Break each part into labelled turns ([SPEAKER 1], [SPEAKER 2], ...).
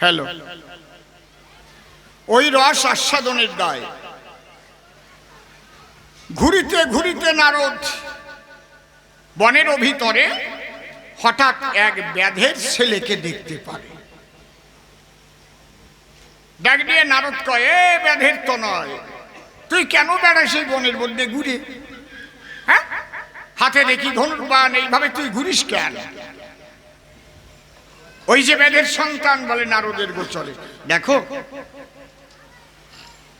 [SPEAKER 1] Hello. ওই রস আস্বাদনের দায়। ঘুরিতে ঘুরিতে নারদ, বনের ভিতরে হঠাৎ এক ব্যাধের ছেলেকে দেখতে পারে। ডাক দিয়ে নারদ কয়, এ ব্যাধের তো নয়, তুই কেন বেড়াস এই বনের মধ্যে ঘুরে? হ্যাঁ? হাতে দেখি ধনুর্বান এইভাবে তুই ঘুরিস কেন? ওই যে বেদের সন্তান বলে নারদের গোচরে। দেখো,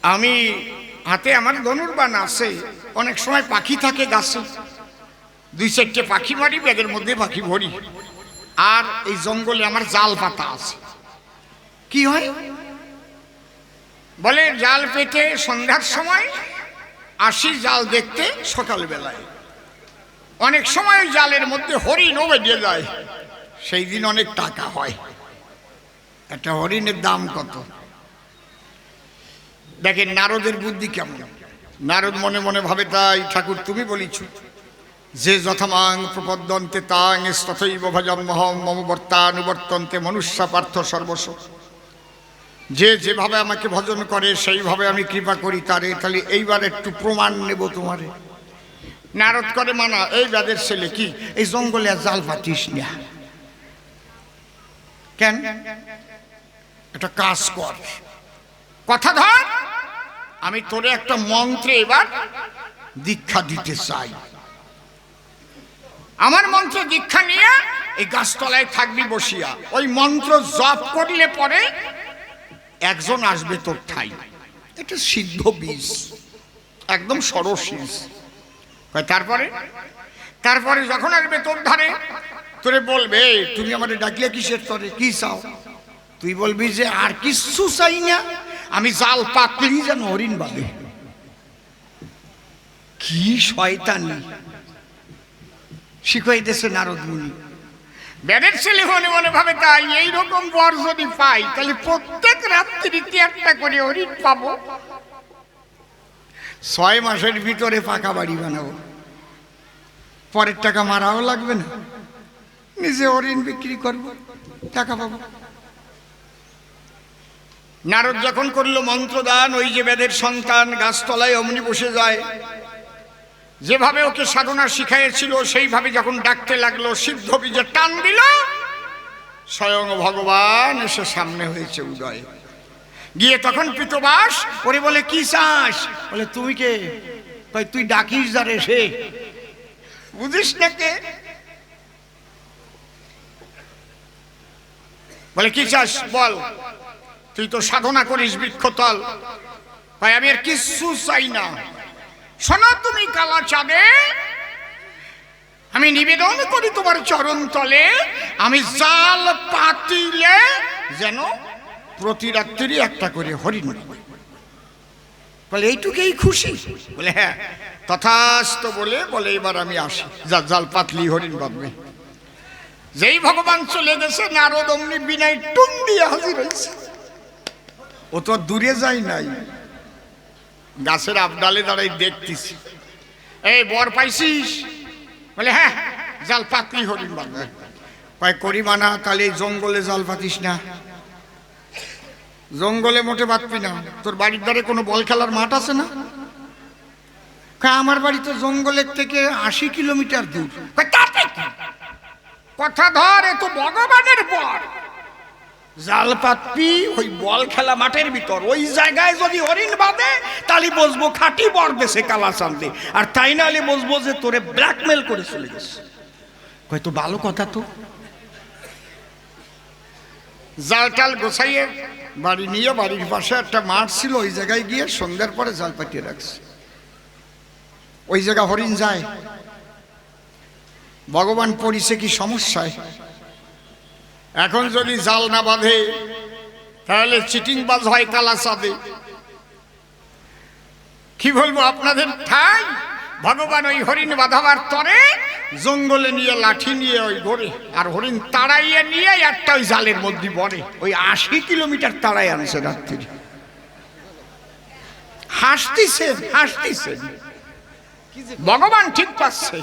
[SPEAKER 1] আমি হাতে আমার ধনুর্বান আছে, অনেক সময় পাখি থাকে গাছে। দুই চারটে পাখি মারি ব্যাগের মধ্যে পাখি ভরি। আর এই জঙ্গলে আমার জাল পাতা আছে। কি হয়? বলে, জাল পেতে সন্ধ্যার সময় আসি জাল দেখতে সকালবেলায়। অনেক সময় জালের মধ্যে হরিণও বেরিয়ে যায়। সেই দিন অনেক টাকা হয়। একটা হরিণের দাম কত? দেখেন, নারদের বুদ্ধি কেমন? নারদ মনে মনে ভাবে, তাই ঠাকুর, তুমি বলিছ, যে যথামাং প্রপদ্যন্তে তাং তথৈব ভজন্মহম মম বর্তানুবর্তন্তে মনুষ্য পার্থ সর্বস্ব যে যেভাবে আমাকে ভজন করে, সেইভাবে আমি কৃপা করি তারে। তাহলে এইবার একটু প্রমাণ নেব তোমারে। নারদ করে, মানা, এই ব্যাদের ছেলে কি? এই জঙ্গলে জাল পাতিস না। কেন? একটা কাজ কর। কথা ধর। আমি তোরে একটা মন্ত্রে এবার দীক্ষা দিতে চাই। আমার মন্ত্র দীক্ষা নিয়ে এই গাছতলায় থাকবি বসিয়া। ওই মন্ত্র জপ করলে পরে একজন আসবে তোর ঠাই। এটা সিদ্ধ বীজ। একদম সরসীজ কয়, তারপরে? তারপরে যখন আসবে তোর ধারে তোরে বলবে, তুমি আমাদের ডাকলে কিসের তরে? কি চাও? তুই বলবি যে, আর কিচ্ছু চাই না, আমি জাল পাতলি যেন হরিণ বাদে কি শয়তানি। শিখাইতেছে নারদ মুনি ব্যানের ছেলে মনে মনে ভাবে তাই, এইরকম বর যদি পাই, তাহলে প্রত্যেক রাত্রিতে একটা করে হরিণ পাবো? ছয় মাসের ভিতরে পাকা বাড়ি বানাবো। পরের টাকা মারাও লাগবে না। নিজে হরিণ বিক্রি করব টাকা পাবো। নারদ যখন করল মন্ত্রদান ওই যে বেদের সন্তান গাছতলায় অমনি বসে যায়। যেভাবে ওকে সাধনা শিখাইছিল সেইভাবে যখন ডাকতে লাগল সিদ্ধ বীজে টান দিল স্বয়ং ভগবান এসে সামনে হয়েছে উদয়। গিয়ে তখন পিতবাস ওরে বলে কি চাস? বলে তুই কে? তুই ডাকিস যারে সে। বুঝিস না কে? বলে, কি চাস? বল। তুই তো সাধনা করিস বৃক্ষতল। ভাই, আমি আর কিচ্ছু চাই না। শোনো তুমি কালা চাঁদে, আমি নিবেদন করি তোমার চরণ তলে। আমি জাল পাতিলে যেন প্রতি রাত্রি একটা করে হরিণ। বলে, এইটুকুই খুশি? বলে হ্যাঁ তথাস্ত বলে বলে, এবার আমি আসি। যা, জাল পাতলি হরিণ বাঁধবে। যেই ভগবান চলে গেছে, নারদ অমনি বিনায় টুন দিয়ে হাজির হয়েছে। ও তো দূরে যায় নাই। গাছের আবডালে দাঁড়াই দেখতেছি। এই, বর পাইছিস? বলে হ্যাঁ জাল পাতলি হরিণ বাঁধবে কয়, করি মানা তাহলে জঙ্গলে জাল পাতিস না। জঙ্গলে মোটে বাঁধবি না। তোর বাড়ির ধারে কোনো বল খেলার মাঠ আছে না? আমার বাড়ি তো জঙ্গলের থেকে আশি কিলোমিটার দূর? কথা ধর, এ তো ভগবানের পর জাল পাতবি ওই বল খেলা মাঠের ভিতর। ওই জায়গায় যদি হরিণ বাঁধে, তাহলে বসবো খাটি বর দেশে কালা চান্দে আর তাই নাহলে বসবো যে তোরে ব্ল্যাকমেল করে চলে গেছে। কয়, তো ভালো কথা তো। জাল টাল গোছাইয়ে বাড়ি নিয়ে বাড়ির পাশে একটা মাঠ ছিল, ওই জায়গায় গিয়ে সন্ধ্যার পরে জাল পাঠিয়ে রাখছে। ওই জায়গা হরিণ যায়। ভগবান পড়িছে কি সমস্যায়? এখন যদি জাল না বাঁধে, তাহলে চিটিং বাজ হয় কালা চাঁদে কি বলব আপনাদের? ঠাই, ভগবান ওই হরিণ বাঁধাবার তরে জঙ্গলে নিয়ে, লাঠি নিয়ে, ওই ঘরে, আর হরিণ তাড়াইয়ে নিয়ে একটা ওই জালের মধ্যে পড়ে ওই আশি কিলোমিটার তাড়াই আনছে রাত্রি। হাসতেছেন হাসতেছেন। ভগবান ঠিক পাচ্ছে।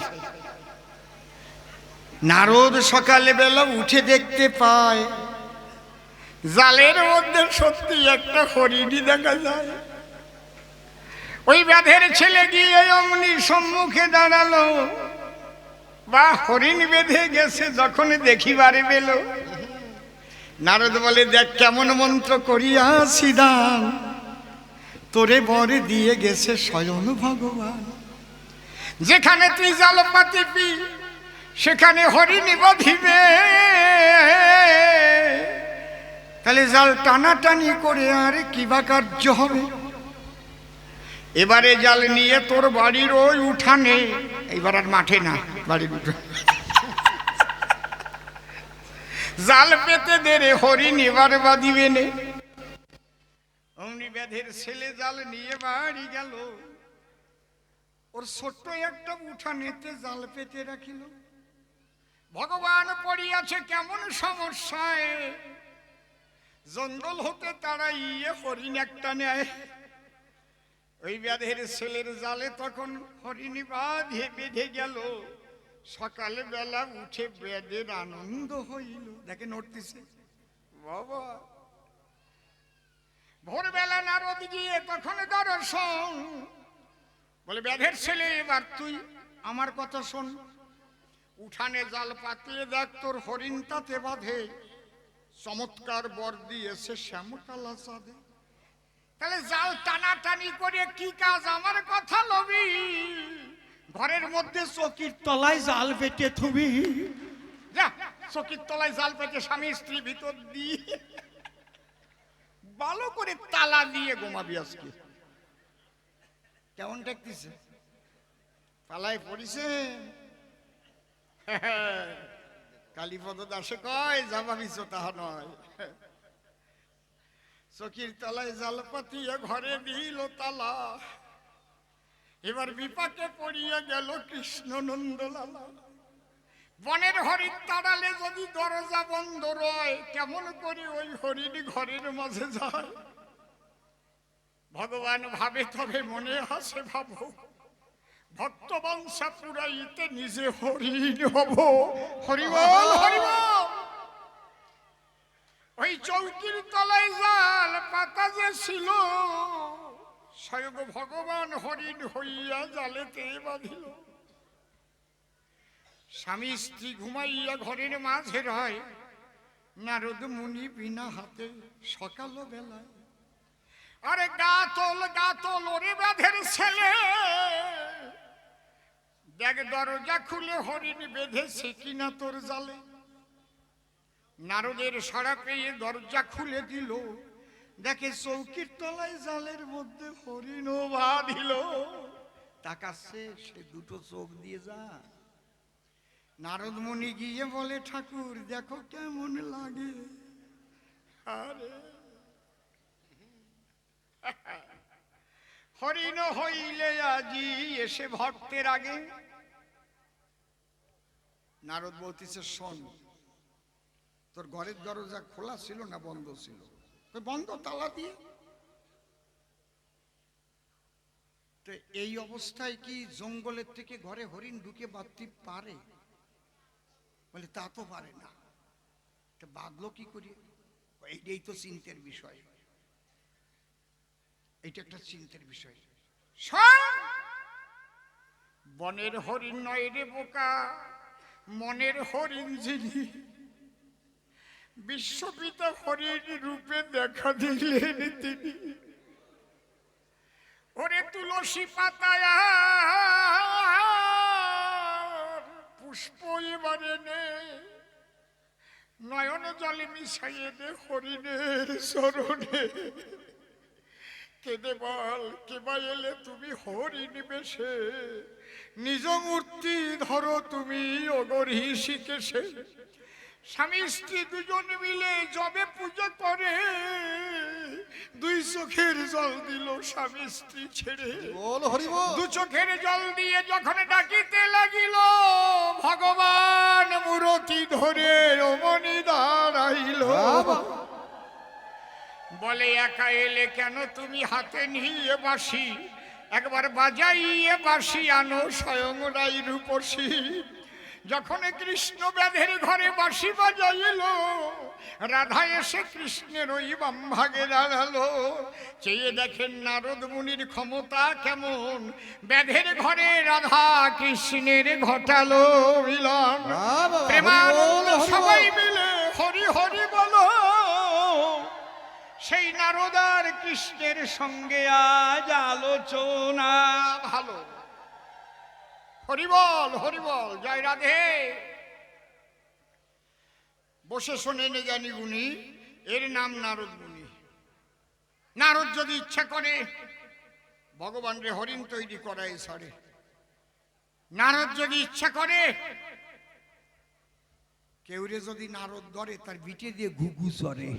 [SPEAKER 1] নারদ সকালে বেলা উঠে দেখতে পায়, জালের মধ্যে সত্যি একটা হরিণী দেখা যায়। ওই ব্যাধের ছেলে গিয়ে অমনি সম্মুখে দাঁড়াল, বা হরিণ বেঁধে গেছে যখন দেখিবারে পেল। নারদ বলে, দেখ কেমন মন্ত্র করিয়া সিদান তোরে বরে দিয়ে গেছে স্বয়ং ভগবান। যেখানে তুই জাল পাতিবি সেখানে হরিণী বাঁধিবে। তাহলে জাল টানাটানি করে আর কিবা কার্য হবে? এবারে জাল নিয়ে তোর বাড়ির ওই উঠানে, এইবার আর মাঠে না, বাড়ির জাল পেতে দে রে হরিণ, এবার বাঁধিবে নে। অমনি ব্যাধের ছেলে জাল নিয়ে বাড়ি গেল। ওর ছোট্ট একটা উঠানেতে জাল পেতে রাখিল। ভগবান পড়িয়াছে কেমন সমস্যায়। জঙ্গল হতে তারা ইয়ে হরিণ একটা নেয়। ওই ব্যাধের ছেলের জালে তখন হরিণ বাঁধে, বেঁধে গেল। সকালে বেলা উঠে বেদের আনন্দ হইল। দেখে নড়তেছে। বাবা। ভোরবেলা নারদ গিয়ে তখন দর্শন। বলে, ব্যাধের ছেলে, এবার তুই আমার কথা শোন। উঠানে জাল পাতিয়ে দেখ, তোর হরিণ তাতে বাঁধে। চমৎকার বর দিয়েছে শ্যামকালা সাদে তাহলে জাল টানাটানি করে কি কাজ? আমার কথা লবি। ঘরের মধ্যে চকির তলায় জাল পেটে থুবি। চকির তলায় জাল পেটে স্বামী স্ত্রী ভিতর দিয়ে ভালো করে তালা দিয়ে ঘুমাবি আজকে। কেমন দেখতেছে? পালায় পড়িছে? কালীপদ দাসে কয় যাবাবিছ তাহা নয়। চকির তলায় জাল পাতিয়া ঘরে দিল তালা। এবার বিপাকে পড়িয়া গেল কৃষ্ণ নন্দলালা বনের হরিণ তাড়ালে যদি দরজা বন্ধ রয়, কেমন করে ওই হরিণ ঘরের মাঝে যায়। ভগবান ভাবে তবে মনে হাসে ভাবো ভক্ত বংশা পুরাইতে নিজে হরিণ হব। হরিবল হরিবল! ওই চৌকির তলায় জাল পাতা যে ছিল স্বয়ং ভগবান হরিণ হইয়া জালেতে বাঁধিল। স্বামী স্ত্রী ঘুমাইয়া ঘরের মাঝে রয় নারদ মুনি বিনা হাতে সকাল বেলায়। আরে গাতল গাতল ওরে বাঁধের ছেলে! দেখ, দরজা খুলে হরিণ বেঁধেছে কিনা তোর জালে। নারদের সাড়া পেয়ে দরজা খুলে দিল। দেখে চৌকির তলায় জালের মধ্যে হরিণ বাঁধিল তাকাচ্ছে, সে দুটো চোখ দিয়ে যা নারদ মুনি গিয়ে বলে, ঠাকুর, দেখো কেমন লাগে। আরে। হরিণ হইলে আজি এসে ভক্তের আগে নারদ বলতেছে শোন, তোর ঘরের দরজা খোলা ছিল না বন্ধ ছিল? বন্ধ তালা দিয়ে? তো এই অবস্থায় কি জঙ্গলের থেকে ঘরে হরিণ ঢুকে বাঁধতে পারে? বলে, তা তো পারে না। তো বাঁধলো কি করি? এইটাই তো চিন্তার বিষয়। এইটা একটা চিন্তার বিষয়! বনের হরিণ নয় রে বোকা। মনের হরিণ যিনি, বিশ্বপিতা হরিণ রূপে দেখা দিলেন তিনি। ওরে তুলসী পাতায় পুষ্প এবারে নে, নয়ন জলে মিশাইয়ে দে হরিণের চরণে। কেঁদে বল কেবা এলে তুমি হরিণ বেশে। নিজ মূর্তি ধরো তুমি অগরি শিখেছে স্বামী স্ত্রী দুজন মিলে জবে পুজো করে দুই চোখের জল দিল স্বামী স্ত্রী ছেড়ে।
[SPEAKER 2] বল হরি
[SPEAKER 1] দু চোখের জল দিয়ে যখন ডাকিতে লাগিল ভগবান মূরতি ধরে রমণী দাঁড়াইল।
[SPEAKER 2] বাবা।
[SPEAKER 1] বলে একা এলে কেন তুমি হাতে নিয়ে বাসি? একবার বাজাইয়ে বাসি আনো স্বয়ং রাই রূপসী। যখন কৃষ্ণ ব্যাধের ঘরে বাঁশি বাজাইল রাধা এসে কৃষ্ণের ওই বাম ভাগে দাঁড়াল। চেয়ে দেখেন নারদ মুনির ক্ষমতা কেমন। ব্যাধের ঘরে রাধা কৃষ্ণের ঘটালো মিলন। প্রেমানন্দ সবাই মিলে হরি হরি বলো। সেই নারদার কৃষ্ণের সঙ্গে আজ আলোচনা। ভালো। হরিবল হরিবল, জয় রাধে। বসে শোনে নে জানি গুনি এর নাম নারদ মুনি নারদ যদি ইচ্ছা করে, ভগবান রে হরিণ তৈরি করায় সরে। নারদ যদি ইচ্ছা করে কেউরে যদি নারদ ধরে, তার বিটে দিয়ে ঘুঘু সরে।